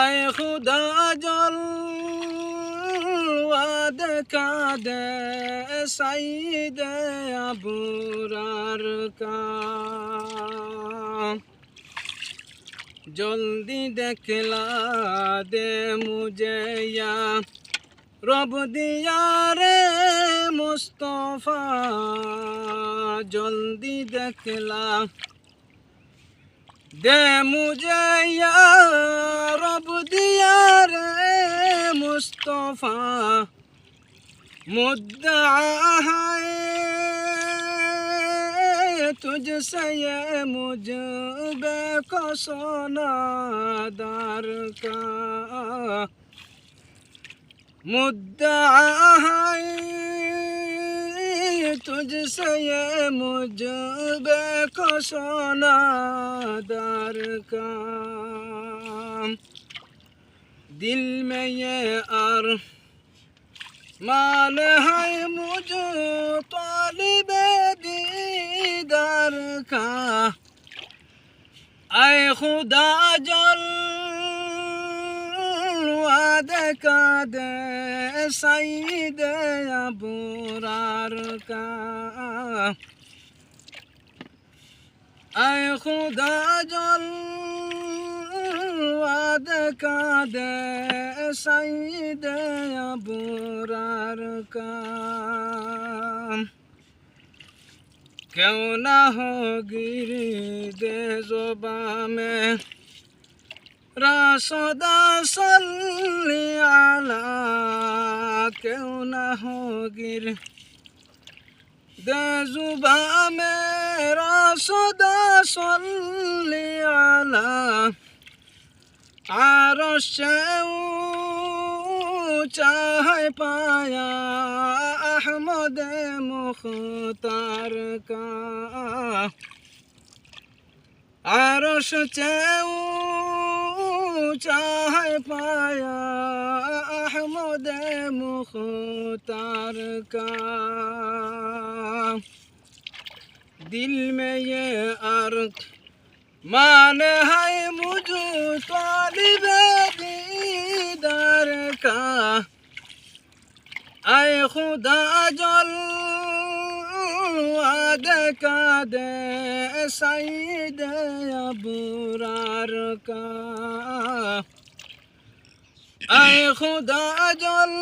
আয় খুদা জল সাইদে আবুরার জলদি দেখলা দে মুঝে ইয়া রব দিয়া রে মুস্তফা। জলদি দেখলা দে মুঝে ইয়া রব দিয়া রে মুস্তফা मुद्दा है तुझसे ये मुझ को सोनादार का मुद्दा है तुझसे ये मुझ को सोनादार का दिल में ये आर मान है मुझे तालिब दीदार का आए खुदा जल কাঁদে কাঁদে সাইদে আবুরার কা। আয় খুদা জল দেখা দে সাইদে আবুরার কা। কেউ না হগিরি দে জবা মে রাসদাস কেউ না হোগির। দেজুবা মেরা সদা সল্লি আলা। আর চাহায় পায়া আহমদ মুখতার কা। আর চেউ চাহায় পায়া দে মুখতার কা দিল মে ইয়ে মান হাই মুজু তালিবে দিদার কা। আয় খুদা জল দেখা দে সাইদে আবুরার কা। اے خدا جل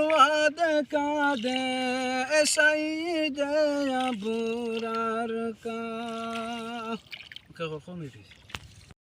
وعد کا دے سید ابرار کا کہ قومی پیش